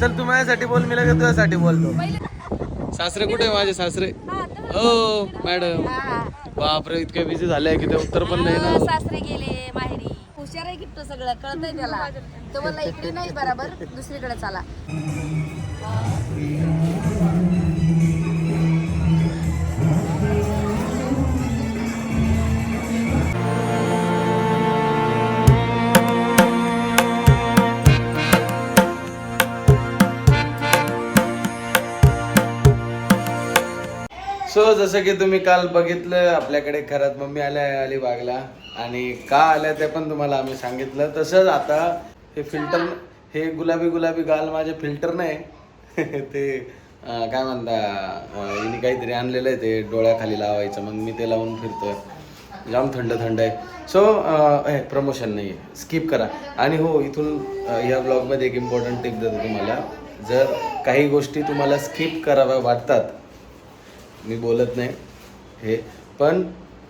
चल तू माझ्यासाठी बोल मी लगेच तुझ्यासाठी बोलतो. सासरे कुठे आहे माझे सासरे? हा, मॅडम. बापरे इतके बिझी झाले की ते उत्तर पण नाही ना. सासरे गेले माहेरी. हुशार आहे किट्टू सगळं कळतंय त्याला. तो बोलला इकडे नाही बरोबर दुसरीकडे चला. जसं की तुम्ही काल बघितलं आपल्याकडे खरंच मम्मी आल्या अलिबागला आणि का आल्या ते पण तुम्हाला आम्ही सांगितलं. तसंच आता हे फिल्टर हे गुलाबी गुलाबी गाल माझे फिल्टर नाही. ते काय म्हणता हिने काहीतरी आणलेलं आहे ते डोळ्याखाली लावायचं मग मी ते लावून फिरतोय. जाम थंड थंड आहे. सो हे प्रमोशन नाही आहे स्किप करा. आणि हो इथून या ब्लॉगमध्ये एक इम्पॉर्टंट टिप देतो तुम्हाला. जर काही गोष्टी तुम्हाला स्किप कराव्या वाटतात मी बोलत नाही हे. पण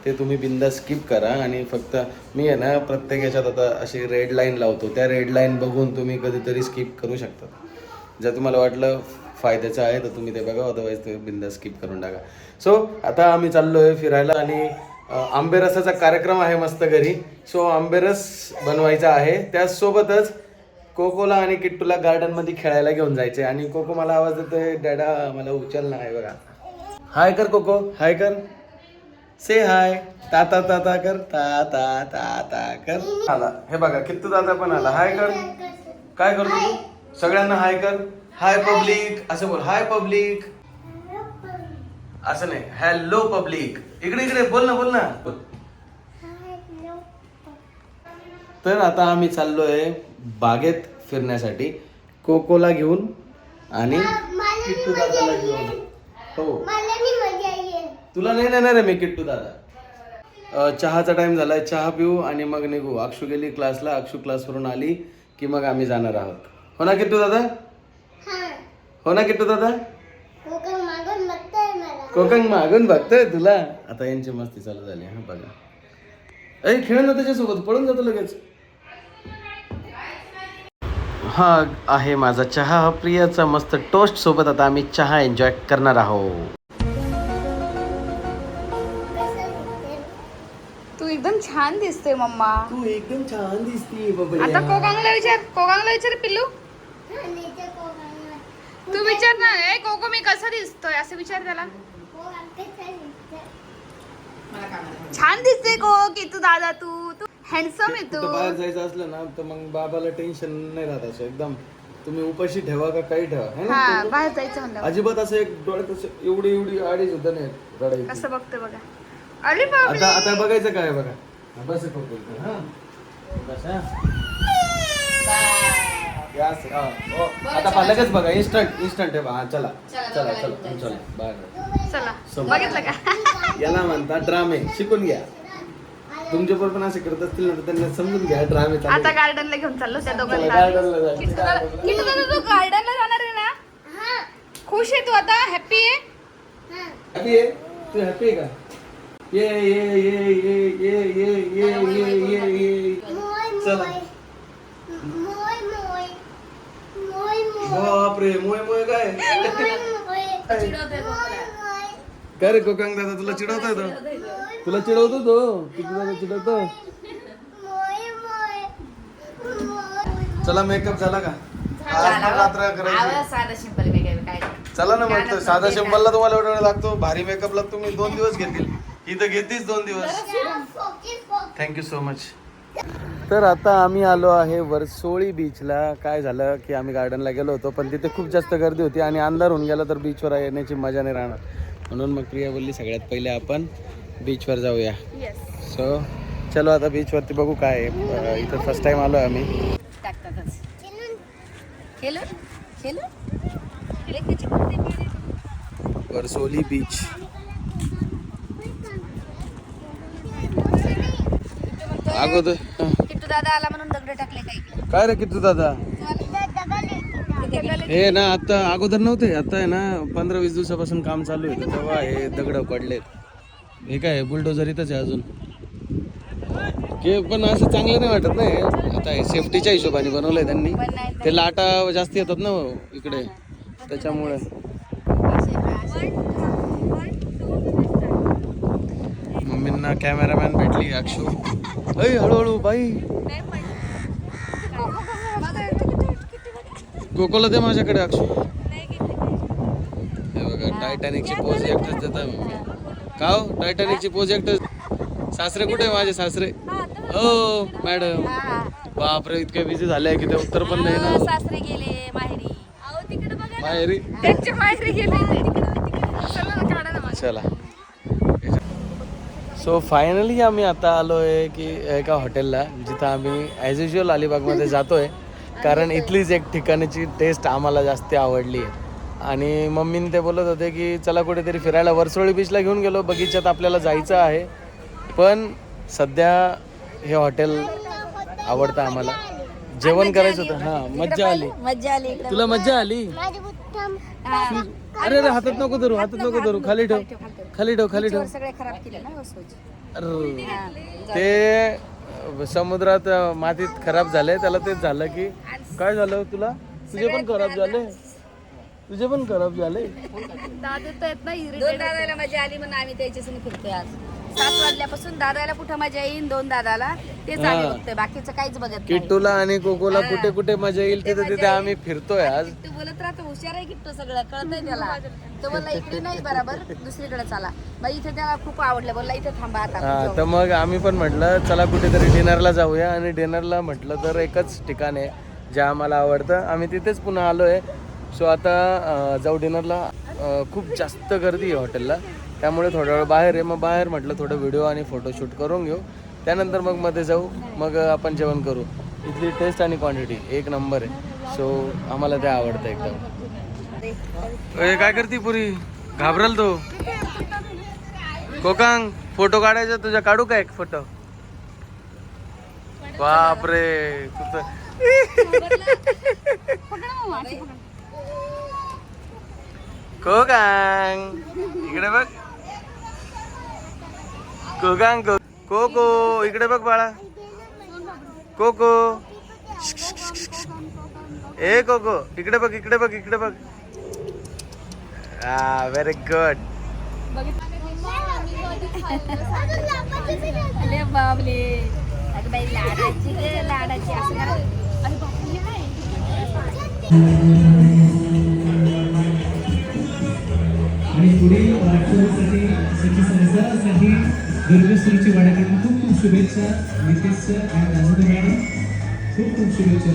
ते तुम्ही बिंदा स्किप करा आणि फक्त मी आहे ना प्रत्येक याच्यात आता अशी रेड लाईन लावतो. त्या रेड लाईन बघून तुम्ही कधीतरी स्किप करू शकता. जर तुम्हाला वाटलं फायद्याचं आहे तर तुम्ही ते बघा. अदरवाईज तुम्ही बिंदा स्किप करून टाका. सो आता आम्ही चाललो आहे फिरायला आणि आंबेरसाचा कार्यक्रम आहे मस्त घरी. सो आंबेरस बनवायचा आहे. त्याचसोबतच कोकोला आणि किट्टूला गार्डनमध्ये खेळायला घेऊन जायचे आणि कोको मला आवाज देतोय डॅडा मला उचल ना आहे बघा. हाय कर कोको. हाय कर. से हाय ताता ताता कर. ताता ताता कर. आला. हे बघा कित्तू दादा पण आला. हाय कर. काय करतो तू? सगळ्यांना हाय कर. हाय पब्लिक असं बोल. हाय पब्लिक असं नाही. हॅलो पब्लिक इकडे इकडे. बोल ना बोल ना. तर आता आम्ही चाललोय बागेत फिरण्यासाठी. कोकोला घेऊन आणि किट्टू दादाला घेऊन. हो. तुला नाही नेणार आहे मी किट्टू दादा. अ, चहाचा टाइम झालाय चहा पिऊ आणि मग निघू. अक्षू गेली क्लासला अक्षू क्लासवरून आली की मग आम्ही जाणार आहोत. हो ना किट्टू दादा? हो. ना किट्टू दादा? कोकण मागून बघतोय तुला? आता यांची मस्ती चालू झाली हा बघा. अरे खेळ ना त्याच्यासोबत पळून जातो लगेच. हा आहे माझा चहा. हा प्रियाचा मस्त टोस्ट सोबत आता आम्ही चहा एन्जॉय करणार आहोत. तू एकदम छान दिसतोय मम्मा. तू एकदम छान दिसती आता कोकांगला विचार कोकांगला विचार पिल्लू. तू विचार ना ए कोको मी कसा दिसतोय? असं विचार त्याला. छान दिसते को की तू दादा तू तू हँडसम आहे कुठं बाहेर तू जायचं असलं ना तर मग बाबाला टेन्शन नाही राहत असं एकदम. तुम्ही उपाशी ठेवा का काही ठेवा है ना? हा बाहेर जायचं म्हणलं. अजिबात असं एक डोळ्यात असं एवढी एवढी आडीच होत नाही रडायची. कसं बघतोय बघा. अरे आता आता बघायचं काय बघा. हा, बस हे हा. बस हा. हा, हो. आता पहा, लगेच बघा इन्स्टंट इन्स्टंट आहे. हा चला. चला चला चला बाय चला. बघितलं का? याला म्हणतात ड्रामे. शिकून घ्या. तुमच्या पण असे करत असतील ना तर त्यांना समजून घ्या ड्रामे आता गार्डनला घेऊन चाललो त्या चला, दोघांना garden ला जायचं. दादा दादा तू गार्डनला जाणार आहे ना खुश आहे तू आता हॅपी आहे हॅपी आहे तू हॅपी आहे का ये ये ये ये ये ये ये ये ये ये चला बापरे मोय मोय काय काय रे कोकंग दादा तुला चिडवतोय तो तुला चिडवतो तो. किती चिडवतो? चला मेकअप झाला का? साधा सिंपल काय चला ना म्हटलं साधा सिंपलला तुम्हाला एवढा वेळ लागतो. भारी मेकअपला तुम्ही दोन दिवस घेतील. इथं घेतीच दोन दिवस. थँक्यू सो मच तर आता आम्ही आलो आहे वरसोळी बीचला काय झालं की आम्ही गार्डनला गेलो होतो पण तिथे खूप जास्त गर्दी होती आणि अंधार होऊन गेला तर बीचवर येण्याची मजा नाही राहणार. म्हणून मग प्रिया बोलली सगळ्यात पहिले आपण बीचवर जाऊया. येस सो चलो आता बीचवरती बघू काय इथं फर्स्ट टाइम आलो आम्ही. वरसोली बीच अगोदर. किट्टू दादा आला म्हणून दगड टाकले काही काय रे किती दादा? हे ना आता अगोदर नव्हते आता आहे ना पंधरा वीस दिवसापासून काम चालू आहे. तेव्हा हे दगड पडलेत हे काय बुलडोजर इथंच आहे अजून. की पण असं चांगलं नाही वाटत नाही आता सेफ्टीच्या हिशोबाने बनवलंय त्यांनी. ते लाटा जास्त येतात ना इकडे. त्याच्यामुळे. मम्मींना कॅमेरामॅन भेटली अक्षू. अय हळूहळू बाई. कोकोला दे माझ्याकडे अक्षू. हे बघा टायटॅनिकची पोज एकटच देत आहे मम्मी का हो? टायटॅनिकची पोज एकटच सासरे कुठे आहे माझे सासरे? हो मॅडम बापरे इतके बिझी झाले की ते उत्तर पण नाही ना. सासरे गेले माहेरी. माहेरी? त्यांच्या माहेरी गेले. चला सो फायनली आम्ही आता आलो आहे की एका हॉटेलला जिथं आम्ही ॲज युजल अलिबागमध्ये जातो आहे कारण इथलीच एक ठिकाणची टेस्ट आम्हाला जास्त आवडली आहे. आणि मम्मीने ते बोलत होते की चला कुठेतरी फिरायला. वरसोळी बीचला घेऊन गेलो. बगीच्यात आपल्याला जायचं आहे. पण सध्या हे हॉटेल आवडतं आम्हाला. जेवण करायचं होतं. हां मज्जा आली. मज्जा आली. तुला मज्जा आली. अरे अरे हातात नको धरू हातात नको धरू. खाली ठेव. खाली ठेव खाली ठेव. वर सगळे खराब केले ना वस्तूची अरे. ते समुद्रात मातीत खराब झाले. त्याला तेच झालं की काय झालं तुला? तुझे पण खराब झाले. तुझे पण खराब झाले. दोन दादाला मजा आली म्हणून आम्ही त्याच्यासून फिरतोय आज. सात वाजल्यापासून दादाला कुठं मजा येईल दोन दादाला. तेच आम्ही. बघतोय. बाकीचं काहीच बघत नाही. किट्टूला आणि कोकोला कुठे कुठे मजा येईल तिथे तिथे आम्ही फिरतोय आज. तू बोलत राहतो हुशार आहे किट्टू सगळं. कळतंय त्याला. तो बोलला इकडे नाही बरोबर. दुसरीकडे चला. मग इथे त्याला खूप आवडलं. बोलला इथे थांबा आता आपण हा जाऊ. तर मग आम्ही पण म्हटलं चला कुठेतरी डिनरला जाऊया. आणि डिनरला म्हटलं तर एकच ठिकाण आहे जे आम्हाला आवडतं. आम्ही तिथेच पुन्हा आलो आहे सो आता जाऊ डिनरला खूप जास्त गर्दी आहे हॉटेलला. त्यामुळे थोडा वेळ बाहेर आहे. मग बाहेर म्हटलं थोडं व्हिडिओ आणि फोटोशूट करून घेऊ. त्यानंतर मग मध्ये जाऊ. मग आपण जेवण करू. इथली टेस्ट आणि क्वांटिटी एक नंबर आहे. सो आम्हाला ते आवडतं एकदम. काय करते पुरी? घाबरल तू? कोकांग फोटो काढायचा तुझ्या काढू का एक फोटो? बापरे तू तर कोकांग इकडे बघ कोकांग को कोको इकडे बघ बाळा कोको ए कोको इकडे बघ इकडे बघ इकडे बघ हा व्हेरी गुड अरे बाबले लाडाची लाडाची असं आणि पुढील वाटचालीसाठी सखी संसारासाठी दुर्गश्रीची वाड्याकडून खूप खूप शुभेच्छा नितेश आणि राजू मॅडम. खूप खूप शुभेच्छा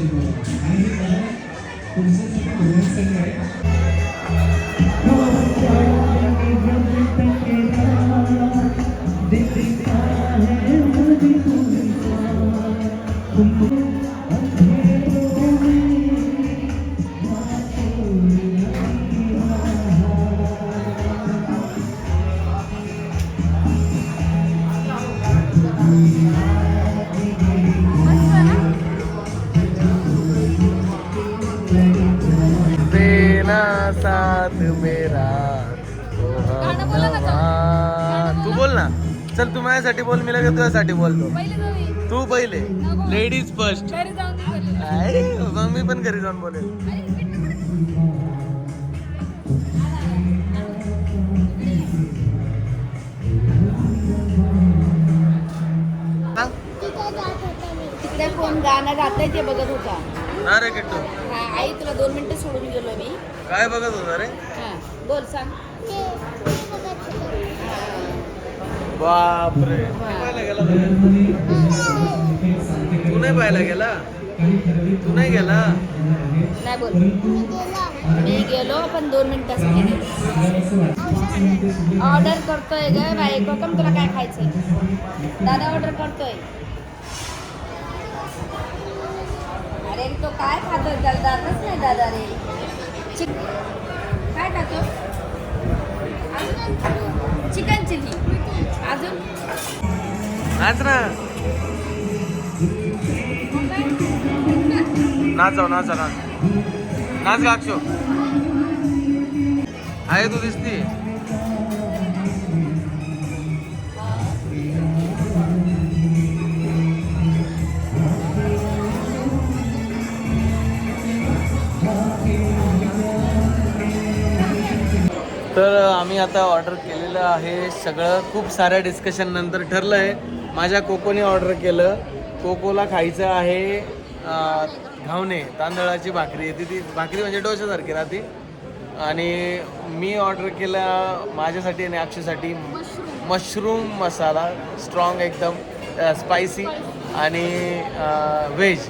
आणि हे मला तुमच्यासाठी पूर्वसंग आहे. चल तू माझ्यासाठी बोल मी लगेच तुझ्यासाठी बोलतो. तू पहिले. लेडीज फर्स्ट मग मी पण घरी जाऊन बोलेल. तिकडे कोण गाणं गातंय ते बघत होता. ना रे किट्टू. हा आई तुला दोन मिनिटं सोडून गेलो मी. काय बघत होता रे? हा बोल सांग. बापरे. तू नाही पाहायला गेला? तू नाही गेला? नाही बोल मी गेलो पण दोन मिनिटासाठी गेलो. ऑर्डर करतोय ग बाई. कोकम तुला काय खायचंय? दादा ऑर्डर करतोय. अरे तो काय खातो त्याला दातच नाही दादा रे. काय खातो चिकन चिली अजून? नाच ना नाच जाऊ नाच. नाच नाच गाक्षो आहे तू दिसती. तर आम्ही आता ऑर्डर केलेलं आहे. सगळं खूप साऱ्या डिस्कशन नंतर ठरलं आहे माझ्या कोकोने ऑर्डर केलं. कोकोला खायचं आहे घावणे तांदळाची भाकरी. येते ती भाकरी म्हणजे डोशासारखी राहते. आणि मी ऑर्डर केला माझ्यासाठी आणि अक्षयसाठी मशरूम मसाला स्ट्रॉंग एकदम स्पायसी आणि व्हेज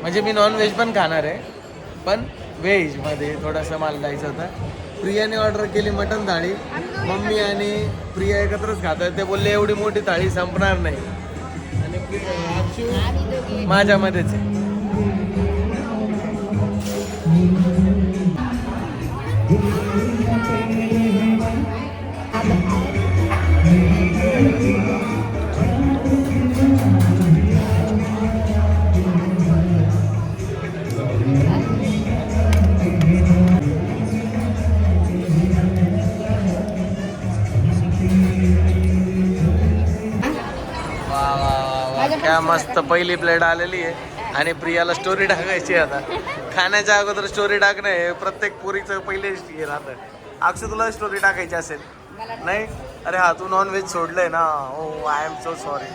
म्हणजे मी नॉन व्हेज पण खाणार आहे. पण व्हेजमध्ये थोडंसं मला द्यायचं होतं. प्रियाने ऑर्डर केली मटन थाळी. मम्मी आणि प्रिया एकत्रच खात आहेत. ते बोलले एवढी मोठी थाळी संपणार नाही. आणि माझ्यामध्येच आहे. मस्त पहिली प्लेट आलेली आहे. आणि प्रियाला स्टोरी टाकायची आता. खाण्याच्या अगोदर स्टोरी टाकणं हे प्रत्येक पुरीचं पहिले हे राहतं. अक्षय तुला स्टोरी टाकायची असेल. नाही? अरे हा तू नॉन व्हेज सोडलंय ना. Oh I am so sorry.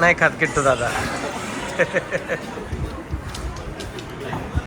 नाही खात किट्टू दादा.